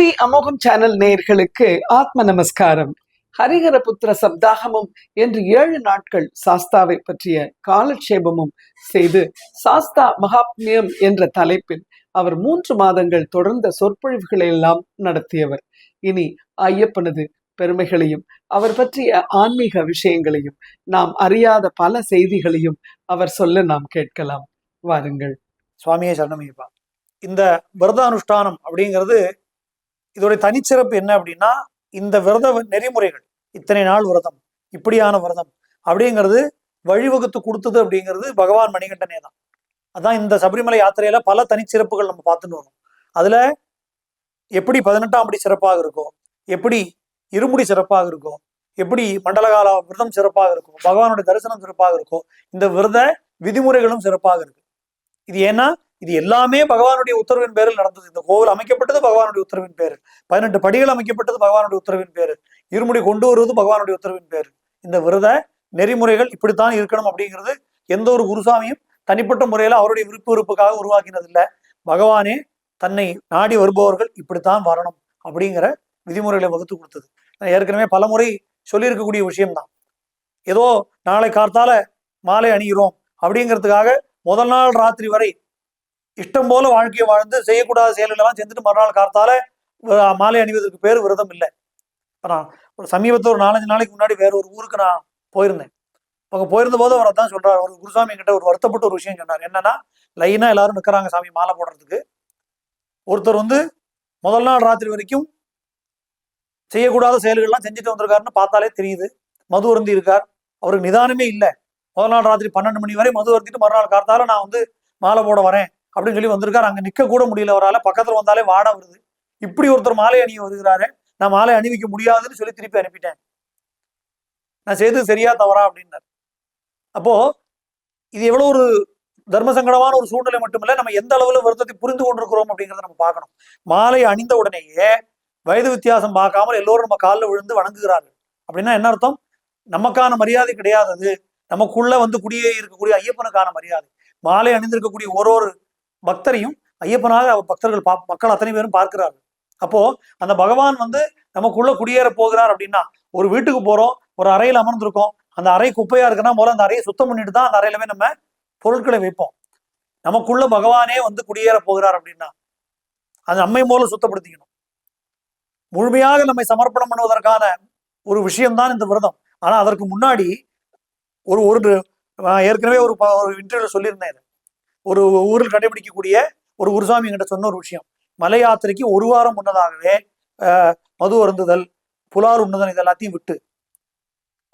Movie அமோகம் channel நேயர்களுக்கு ஆத்ம நமஸ்காரம். ஹரிஹரபுத்திர சப்தாகமும் என்று ஏழு நாட்கள் சாஸ்தாவை பற்றிய காலட்சேபமும் செய்து சாஸ்தா மகாத்மியம் என்ற தலைப்பில் அவர் மூன்று மாதங்கள் தொடர்ந்த சொற்பொழிவுகளை எல்லாம் நடத்தியவர். இனி ஐயப்பனது பெருமைகளையும் அவர் பற்றிய ஆன்மீக விஷயங்களையும் நாம் அறியாத பல செய்திகளையும் அவர் சொல்ல நாம் கேட்கலாம். வாருங்கள். சுவாமியே சரணமையப்பா இந்த விரதானுஷ்டானம் அப்படிங்கிறது இதோடைய தனிச்சிறப்பு என்ன அப்படின்னா இந்த விரத நெறிமுறைகள் இத்தனை நாள் விரதம் இப்படியான விரதம் அப்படிங்கிறது வழிவகுத்து கொடுத்தது அப்படிங்கிறது பகவான் மணிகண்டனே தான். அதான் இந்த சபரிமலை யாத்திரையில பல தனிச்சிறப்புகள் நம்ம பார்த்துட்டு வரோம் அதுல எப்படி பதினெட்டாம் படி சிறப்பாக இருக்கும் எப்படி இருமுடி சிறப்பாக இருக்கும் எப்படி மண்டலகால விரதம் சிறப்பாக இருக்கும் பகவானுடைய தரிசனம் சிறப்பாக இருக்கும் இந்த விரத விதிமுறைகளும் சிறப்பாக இருக்கு. இது ஏன்னா இது எல்லாமே பகவானுடைய உத்தரவின் பேரில் நடந்தது. இந்த கோவில் அமைக்கப்பட்டது பகவானுடைய உத்தரவின் பேரில். பதினெட்டு படிகள் அமைக்கப்பட்டது பகவானுடைய உத்தரவின் பேரில். இருமுடி கொண்டு வருவது பகவானுடைய உத்தரவின் பேரில். இந்த விரத நெறிமுறைகள் இப்படித்தான் இருக்கணும் அப்படிங்கிறது எந்த ஒரு குருசாமியும் தனிப்பட்ட முறையில அவருடைய விருப்ப விருப்புக்காக உருவாக்கினதில்லை. பகவானே தன்னை நாடி வருபவர்கள் இப்படித்தான் வரணும் அப்படிங்கிற விதிமுறைகளை வகுத்து கொடுத்தது. நான் ஏற்கனவே பல முறை சொல்லியிருக்கக்கூடிய விஷயம்தான். ஏதோ நாளை கார்த்தால மாலை அணிகிறோம் அப்படிங்கிறதுக்காக முதல் நாள் ராத்திரி வரை இஷ்டம் போல வாழ்க்கையை வாழ்ந்து செய்யக்கூடாத செயல்களெல்லாம் செஞ்சுட்டு மறுநாள் கார்த்தால மாலை அணிவதற்கு பேர் விரதம் இல்லை. இப்போ நான் ஒரு சமீபத்தில் ஒரு நாலஞ்சு நாளைக்கு முன்னாடி வேற ஒரு ஊருக்கு நான் போயிருந்தேன். அவங்க போயிருந்த போது அவர் தான் சொல்றாரு. ஒரு குருசாமி கிட்ட ஒரு வருத்தப்பட்ட ஒரு விஷயம் சொன்னார். என்னன்னா லைனா எல்லாரும் நிற்கிறாங்க சாமி மாலை போடுறதுக்கு. ஒருத்தர் வந்து முதல் நாள் ராத்திரி வரைக்கும் செய்யக்கூடாத செயல்கள்லாம் செஞ்சுட்டு வந்திருக்காருன்னு பார்த்தாலே தெரியுது. மது வருந்தி இருக்கார். அவருக்கு நிதானமே இல்லை. முதல் நாள் ராத்திரி பன்னெண்டு மணி வரை மது வருத்திட்டு மறுநாள் கார்த்தால நான் வந்து மாலை போட வரேன். அப்படின்னு சொல்லி வந்திருக்காரு. அங்க நிக்க கூட முடியல. அவரால் பக்கத்துல வந்தாலே வாட வருது. இப்படி ஒருத்தர் மாலை அணிய வருகிறாரு. நான் மாலை அணிவிக்க முடியாதுன்னு சொல்லி திருப்பி அனுப்பிட்டேன். நான் செய்தது சரியா தவறா அப்படின்னாரு. அப்போ இது எவ்வளவு ஒரு தர்ம சங்கடமான ஒரு சூழ்நிலை மட்டுமில்ல நம்ம எந்த அளவுல வருத்தத்தை புரிந்து கொண்டிருக்கிறோம் அப்படிங்கிறத நம்ம பார்க்கணும். மாலை அணிந்த உடனேயே வயது வித்தியாசம் பார்க்காமல் எல்லோரும் நம்ம காலில் விழுந்து வணங்குகிறார்கள். அப்படின்னா என்ன அர்த்தம்? நமக்கான மரியாதை கிடையாதது. நமக்குள்ள வந்து குடியே இருக்கக்கூடிய ஐயப்பனுக்கான மரியாதை. மாலை அணிந்திருக்கக்கூடிய ஒரு ஒரு பக்தரையும் ஐயப்பனாக அவர் பக்தர்கள் பா மக்கள் அத்தனை பேரும் பார்க்கிறார்கள். அப்போ அந்த பகவான் வந்து நமக்குள்ள குடியேற போகிறார் அப்படின்னா ஒரு வீட்டுக்கு போறோம் ஒரு அறையில் அமர்ந்திருக்கோம் அந்த அறை குப்பையா இருக்குன்னா முதல்ல அந்த அறையை சுத்தம் பண்ணிட்டு தான் அந்த அறையிலவே நம்ம பொருட்களை வைப்போம். நமக்குள்ள பகவானே வந்து குடியேற போகிறார் அப்படின்னா அது நம்மை மூலம் சுத்தப்படுத்திக்கணும். முழுமையாக நம்மை சமர்ப்பணம் பண்ணுவதற்கான ஒரு விஷயம்தான் இந்த விரதம். ஆனா அதற்கு முன்னாடி ஒரு ஒரு நான் ஏற்கனவே ஒரு ஒரு இன்டர்வியூல சொல்லியிருந்தேன் ஒரு ஊரில் கடைபிடிக்கக்கூடிய ஒரு குருசாமி என்கிட்ட சொன்ன ஒரு விஷயம். மலை யாத்திரைக்கு ஒரு வாரம் முன்னதாகவே ஆஹ், மது அருந்துதல் புலால் உண்ணுதல் இது எல்லாத்தையும் விட்டு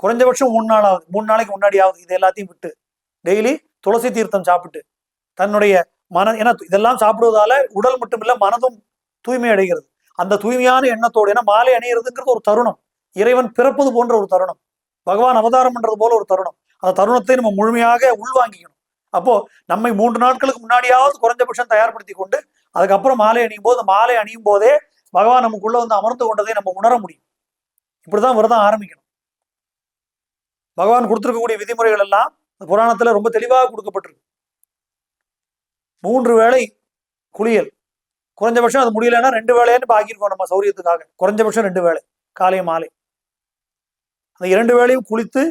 குறைஞ்சபட்சம் மூணு நாள் ஆகுது மூணு நாளைக்கு முன்னாடி ஆகுது இது எல்லாத்தையும் விட்டு டெய்லி துளசி தீர்த்தம் சாப்பிட்டு தன்னுடைய மன ஏன்னா இதெல்லாம் சாப்பிடுவதால உடல் மட்டும் மனதும் தூய்மை அடைகிறது. அந்த தூய்மையான எண்ணத்தோடு ஏன்னா மாலை அணியிறதுங்கிறது ஒரு தருணம். இறைவன் பிறப்பது போன்ற ஒரு தருணம். பகவான் அவதாரம் பண்றது போல ஒரு தருணம். அந்த தருணத்தை நம்ம முழுமையாக உள்வாங்கிக்கணும். அப்போ நம்மை மூன்று நாட்களுக்கு முன்னாடியாவது குறைஞ்சபட்சம் தயார்படுத்தி கொண்டு அதுக்கப்புறம் மாலை அணியும் போது மாலை அணியும் போதே பகவான் நமக்குள்ள வந்து அமர்ந்து கொண்டதை நம்ம உணர முடியும். இப்படிதான் விரதம் ஆரம்பிக்கணும். பகவான் கொடுத்திருக்கக்கூடிய விதிமுறைகள் எல்லாம் புராணத்துல ரொம்ப தெளிவாக கொடுக்கப்பட்டிருக்கு. மூன்று வேளை குளியல். குறைஞ்சபட்சம் அது முடியலன்னா ரெண்டு வேளையான்னு பாக்கியிருக்கோம் நம்ம சௌரியத்துக்காக. குறைஞ்சபட்சம் ரெண்டு வேளை காலை மாலை. அந்த இரண்டு வேளையும் குளித்து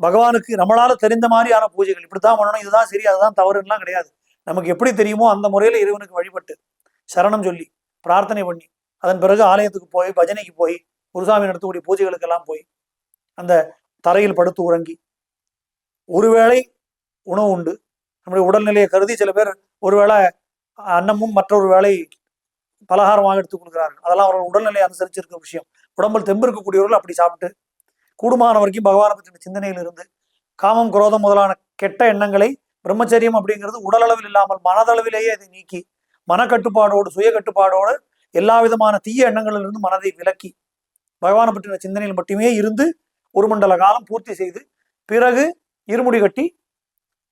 பகவானுக்கு நம்மளால தெரிந்த மாதிரியான பூஜைகள். இப்படித்தான் பண்ணணும். இதுதான் சரி அதுதான் தவறுலாம் கிடையாது. நமக்கு எப்படி தெரியுமோ அந்த முறையில் இறைவனுக்கு வழிபட்டு சரணம் சொல்லி பிரார்த்தனை பண்ணி அதன் பிறகு ஆலயத்துக்கு போய் பஜனைக்கு போய் குருசாமி நடத்தக்கூடிய பூஜைகளுக்கெல்லாம் போய் அந்த தரையில் படுத்து உறங்கி ஒருவேளை உணவு உண்டு. நம்முடைய உடல்நிலையை கருதி சில பேர் ஒருவேளை அன்னமும் மற்றொரு வேளை பலகாரமாக எடுத்துக் கொடுக்கிறார்கள். அதெல்லாம் அவர்கள் உடல்நிலை அனுசரிச்சிருக்க விஷயம். உடம்பில் தெம்பு இருக்கக்கூடியவர்கள் அப்படி சாப்பிட்டு கூடுமான வரைக்கும் பகவானை பற்றின சிந்தனையில் இருந்து காமம் குரோதம் முதலான கெட்ட எண்ணங்களை பிரம்மச்சரியம் அப்படிங்கிறது உடலளவில் இல்லாமல் மனதளவிலேயே அதை நீக்கி மனக்கட்டுப்பாடோடு சுய கட்டுப்பாடோடு எல்லா விதமான தீய எண்ணங்களிலிருந்து மனதை விலக்கி பகவானை பற்றின சிந்தனையில் மட்டுமே இருந்து ஒரு மண்டல காலம் பூர்த்தி செய்து பிறகு இருமுடி கட்டி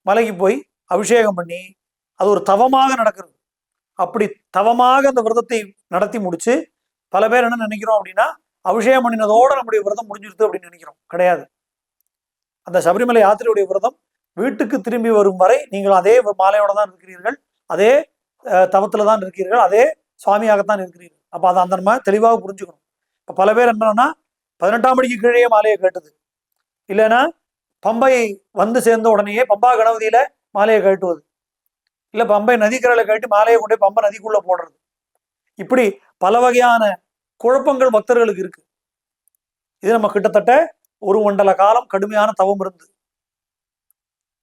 மலைக்கு போய் அபிஷேகம் பண்ணி அது ஒரு தவமாக நடக்கிறது. அப்படி தவமாக அந்த விரதத்தை நடத்தி முடிச்சு பல பேர் என்ன நினைக்கிறோம் அப்படின்னா அபிஷேகம் பண்ணினதோட நம்முடைய விரதம் முடிஞ்சிருது அப்படின்னு நினைக்கிறோம். கிடையாது. அந்த சபரிமலை யாத்திரையுடைய விரதம் வீட்டுக்கு திரும்பி வரும் வரை நீங்கள் அதே மாலையோட தான் இருக்கிறீர்கள். அதே அஹ், தான் இருக்கிறீர்கள். அதே சுவாமியாகத்தான் இருக்கிறீர்கள். அப்போ அதை அந்த நம்ம தெளிவாக புரிஞ்சுக்கணும். இப்ப பல பேர் என்னன்னா பதினெட்டாம் மணிக்கு கீழே மாலையை கேட்டது இல்லைன்னா பம்பை வந்து சேர்ந்த உடனேயே பம்பா கணபதியில மாலையை கட்டுவது இல்ல பம்பை நதிக்கரையில் கட்டி மாலையை கொண்டு போய் பம்பை நதிக்குள்ளே போடுறது. இப்படி பல வகையான குழப்பங்கள் பக்தர்களுக்கு இருக்கு. இது நம்ம கிட்டத்தட்ட ஒரு மண்டல காலம் கடுமையான தவம் இருந்து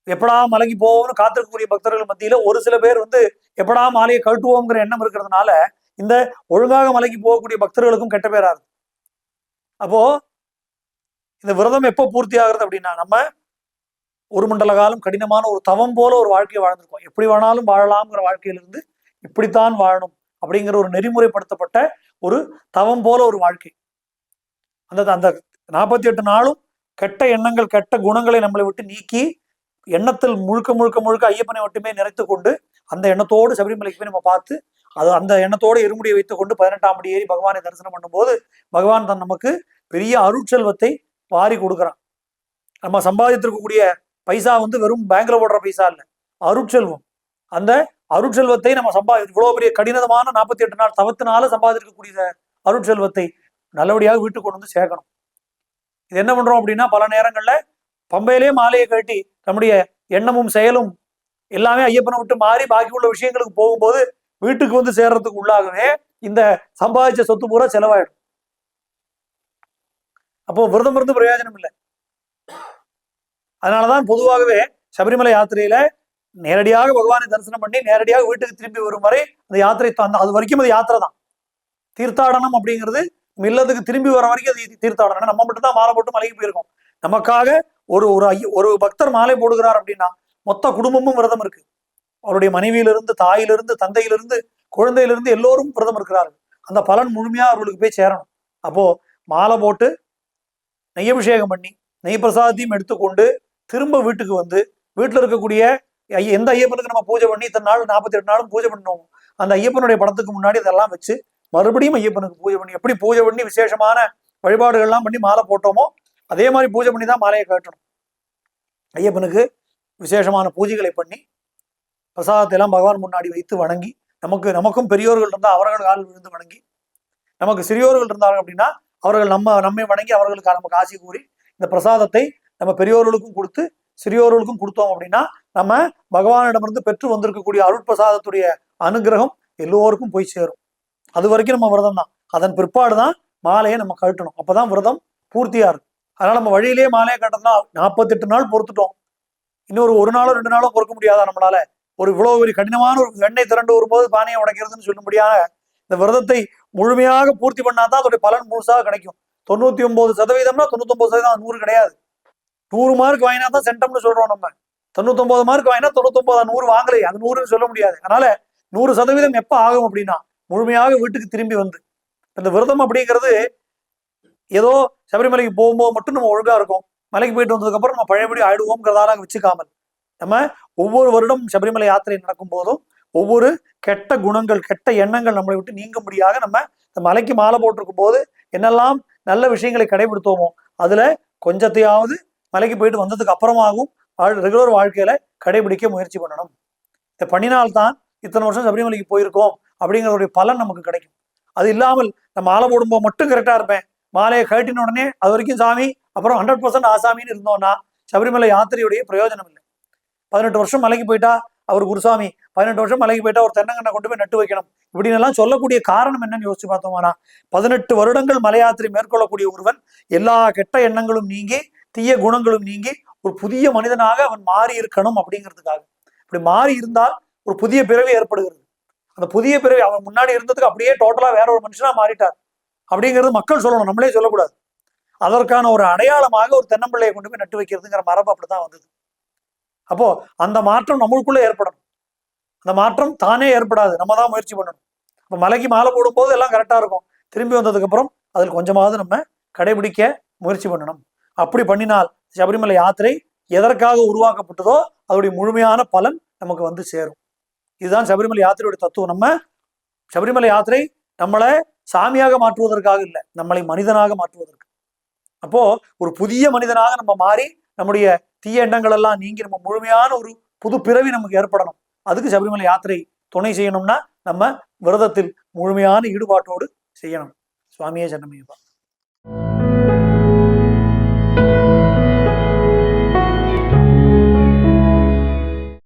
எப்படா மலைக்கு போவோம்னு காத்திருக்கக்கூடிய பக்தர்கள் மத்தியில ஒரு சில பேர் வந்து எப்படா மாலையை கழட்டுவோங்கிற எண்ணம் இருக்கிறதுனால இந்த ஒழுங்காக மலைக்கு போகக்கூடிய பக்தர்களுக்கும் கெட்ட பேரா இருக்கு. அப்போ இந்த விரதம் எப்போ பூர்த்தி ஆகுறது அப்படின்னா நம்ம ஒரு மண்டல காலம் கடினமான ஒரு தவம் போல ஒரு வாழ்க்கையை வாழ்ந்திருக்கோம். எப்படி வேணாலும் வாழலாம்ங்கிற வாழ்க்கையிலிருந்து இப்படித்தான் வாழணும் அப்படிங்கிற ஒரு நெறிமுறைப்படுத்தப்பட்ட ஒரு தவம் போல ஒரு வாழ்க்கை. அந்த அந்த நாற்பத்தி எட்டு நாளும் கெட்ட எண்ணங்கள் கெட்ட குணங்களை நம்மளை விட்டு நீக்கி எண்ணத்தில் முழுக்க முழுக்க முழுக்க ஐயப்பனை மட்டுமே நிறைத்து கொண்டு அந்த எண்ணத்தோடு சபரிமலைக்கு போய் நம்ம பார்த்து அது அந்த எண்ணத்தோடு இருமுடியை வைத்துக் கொண்டு பதினெட்டாம் அடி ஏறி பகவானை தரிசனம் பண்ணும்போது பகவான் தன் நமக்கு பெரிய அருட்செல்வத்தை வாரி கொடுக்குறான். நம்ம சம்பாதித்திருக்கக்கூடிய பைசா வந்து வெறும் பேங்க்ல போடுற பைசா இல்லை அருட்செல்வம். அந்த அருட்செல்வத்தை நம்ம சம்பாதி இவ்வளோ பெரிய கடினமான நாற்பத்தி எட்டு நாள் தவத்தினால சம்பாதிக்கக்கூடிய அருட்செல்வத்தை நல்லபடியாக வீட்டுக்கு கொண்டு வந்து சேர்க்கணும். இது என்ன பண்றோம் அப்படின்னா பல நேரங்கள்ல பம்பையிலே மாலையை கட்டி நம்முடைய எண்ணமும் செயலும் எல்லாமே ஐயப்பனை விட்டு மாறி பாக்கி உள்ள விஷயங்களுக்கு போகும்போது வீட்டுக்கு வந்து சேர்றதுக்கு உள்ளாகவே இந்த சம்பாதிச்ச சொத்து பூரா செலவாயிடும். அப்போ விரதம் இருந்து பிரயோஜனம் இல்லை. அதனாலதான் பொதுவாகவே சபரிமலை யாத்திரையில நேரடியாக பகவானை தரிசனம் பண்ணி நேரடியாக வீட்டுக்கு திரும்பி வரும் வரை அந்த யாத்திரை தந்த அது வரைக்கும் அது யாத்திரை தான். தீர்த்தாடனம் அப்படிங்கிறது மில்லத்துக்கு திரும்பி வர வரைக்கும் அது தீர்த்தாடனம். நம்ம மட்டும் தான் மாலை போட்டு மலைக்கு போயிருக்கோம். நமக்காக ஒரு ஒரு ஒரு பக்தர் மாலை போடுகிறார் அப்படின்னா மொத்த குடும்பமும் விரதம் இருக்கு. அவருடைய மனைவியிலிருந்து தாயிலிருந்து தந்தையிலிருந்து குழந்தையிலிருந்து எல்லோரும் விரதம் இருக்கிறார்கள். அந்த பலன் முழுமையா அவர்களுக்கு போய் சேரணும். அப்போ மாலை போட்டு நெய்யபிஷேகம் பண்ணி நெய் பிரசாதத்தையும் எடுத்துக்கொண்டு திரும்ப வீட்டுக்கு வந்து வீட்டில் இருக்கக்கூடிய எந்த ஐயப்பனுக்கு நம்ம பூஜை பண்ணி இத்தனை நாள் நாற்பத்தி எட்டு நாளும் பூஜை பண்ணுவோம் அந்த ஐயப்பனுடைய படத்துக்கு முன்னாடி இதெல்லாம் வச்சு மறுபடியும் ஐயப்பனுக்கு பூஜை பண்ணி எப்படி பூஜை பண்ணி விசேஷமான வழிபாடுகள்லாம் பண்ணி மாலை போட்டோமோ அதே மாதிரி பூஜை பண்ணி தான் மாலையை கட்டணும். ஐயப்பனுக்கு விசேஷமான பூஜைகளை பண்ணி பிரசாதத்தை எல்லாம் பகவான் முன்னாடி வைத்து வணங்கி நமக்கு நமக்கும் பெரியோர்கள் இருந்தால் அவர்கள் காலில் விழுந்து வணங்கி நமக்கு சிறியோர்கள் இருந்தார்கள் அப்படின்னா அவர்கள் நம்ம நம்மை வணங்கி அவர்களுக்கு நமக்கு ஆசி கூறி இந்த பிரசாதத்தை நம்ம பெரியோர்களுக்கும் கொடுத்து சிறியோர்களுக்கும் கொடுத்தோம் அப்படின்னா நம்ம பகவானிடமிருந்து பெற்று வந்திருக்கக்கூடிய அருட்பிரசாதத்துடைய அனுகிரகம் எல்லோருக்கும் போய் சேரும். அது வரைக்கும் நம்ம விரதம் தான். அதன் பிற்பாடு தான் மாலையை நம்ம கழட்டணும். அப்போதான் விரதம் பூர்த்தியா இருக்கும். அதனால நம்ம வழியிலேயே மாலையை கட்டணும்னா நாற்பத்தெட்டு நாள் பொறுத்துட்டோம். இன்னொரு ஒரு நாளோ ரெண்டு நாளோ பொறுக்க முடியாதா நம்மளால? ஒரு இவ்வளவு ஒரு கடினமான ஒரு வெண்ணெய் திரண்டு வரும்போது பானையை உடைக்கிறதுன்னு சொல்லும்படியாக இந்த விரதத்தை முழுமையாக பூர்த்தி பண்ணாதான் அதோடைய பலன் முழுசாக கிடைக்கும். தொண்ணூத்தி ஒன்பது சதவீதம்னா தொண்ணூத்தி ஒன்பது சதவீதம் நூறு கிடையாது. நூறு மார்க் வாங்கினா தான் சென்டம்னு சொல்றோம் நம்ம. தொண்ணூத்தொன்பது மார்க் வாங்கினா தொண்ணூத்தொன்பதா நூறு வாங்கலையே அது நூறுன்னு சொல்ல முடியாது. அதனால நூறு சதவீதம் எப்ப ஆகும் அப்படின்னா முழுமையாக வீட்டுக்கு திரும்பி வந்து. இந்த விரதம் அப்படிங்கிறது ஏதோ சபரிமலைக்கு போகும்போது மட்டும் நம்ம ஒழுங்கா இருக்கும். மலைக்கு போயிட்டு வந்ததுக்கப்புறம் நம்ம பழையபடி ஆயிடுவோங்கிறதால வச்சுக்காமல். நம்ம ஒவ்வொரு வருடம் சபரிமலை யாத்திரை நடக்கும் போதும் ஒவ்வொரு கெட்ட குணங்கள் கெட்ட எண்ணங்கள் நம்மளை விட்டு நீங்கும்படியாக நம்ம இந்த மலைக்கு மாலை போட்டிருக்கும் போது என்னெல்லாம் நல்ல விஷயங்களை கடைபிடித்தோமோ அதுல கொஞ்சத்தையாவது மலைக்கு போயிட்டு வந்ததுக்கு அப்புறமாகவும் ரெகுலர் வாழ்க்கையில கடைபிடிக்க முயற்சி பண்ணணும். இதை பண்ணினால்தான் இத்தனை வருஷம் சபரிமலைக்கு போயிருக்கோம் அப்படிங்கிறதுடைய பலன் நமக்கு கிடைக்கும். அது இல்லாமல் நம்ம மாலை போடும்போது மட்டும் கரெக்டா இருப்பேன். மாலையை கழட்டின உடனே அது வரைக்கும் சாமி அப்புறம் ஹண்ட்ரட் பர்சன்ட் ஆசாமின்னு இருந்தோம்னா சபரிமலை யாத்திரையுடைய பிரயோஜனம் இல்லை. பதினெட்டு வருஷம் மலைக்கு போயிட்டா அவர் குருசாமி பதினெட்டு வருஷம் மலைக்கு போயிட்டா ஒரு தென்னங்கண்ணை கொண்டு போய் நட்டு வைக்கணும். இப்படின்னு எல்லாம் சொல்லக்கூடிய காரணம் என்னன்னு யோசிச்சு பார்த்தோம்னா பதினெட்டு வருடங்கள் மலையாத்திரை மேற்கொள்ளக்கூடிய ஒருவன் எல்லா கெட்ட எண்ணங்களும் நீங்கி தீய குணங்களும் நீங்கி ஒரு புதிய மனிதனாக அவன் மாறி இருக்கணும் அப்படிங்கிறதுக்காக. இப்படி மாறி இருந்தால் ஒரு புதிய பிறவி ஏற்படுகிறது. அந்த புதிய பிறவி அவன் முன்னாடி இருந்ததுக்கு அப்படியே டோட்டலா வேற ஒரு மனுஷனா மாறிட்டார். அப்படிங்கிறது மக்கள் சொல்லணும் நம்மளே சொல்லக்கூடாது. அதற்கான ஒரு அடையாளமாக ஒரு தென்னம்பிள்ளையை கொண்டு போய் நட்டு வைக்கிறதுங்கிற மரபு அப்படிதான் வந்தது. அப்போ அந்த மாற்றம் நம்மளுக்குள்ள ஏற்படணும். அந்த மாற்றம் தானே ஏற்படாது. நம்ம தான் முயற்சி பண்ணணும். அப்போ மலைக்கு மாலை போடும்போது எல்லாம் கரெக்டா இருக்கும். திரும்பி வந்ததுக்கு அப்புறம் அதில் கொஞ்சமாவது நம்ம கடைபிடிக்க முயற்சி பண்ணணும். அப்படி பண்ணினால் சபரிமலை யாத்திரை எதற்காக உருவாக்கப்பட்டதோ அதோடைய முழுமையான பலன் நமக்கு வந்து சேரும். இதுதான் சபரிமலை யாத்திரையுடைய தத்துவம். நம்ம சபரிமலை யாத்திரை நம்மளை சாமியாக மாற்றுவதற்காக இல்லை நம்மளை மனிதனாக மாற்றுவதற்கு. அப்போ ஒரு புதிய மனிதனாக நம்ம மாறி நம்முடைய தீய எண்ணங்கள் எல்லாம் நீங்கி நம்ம முழுமையான ஒரு புது பிறவி நமக்கு ஏற்படணும். அதுக்கு சபரிமலை யாத்திரை துணை செய்யணும்னா நம்ம விரதத்தில் முழுமையான ஈடுபாட்டோடு செய்யணும். சுவாமியே சரணமையப்பா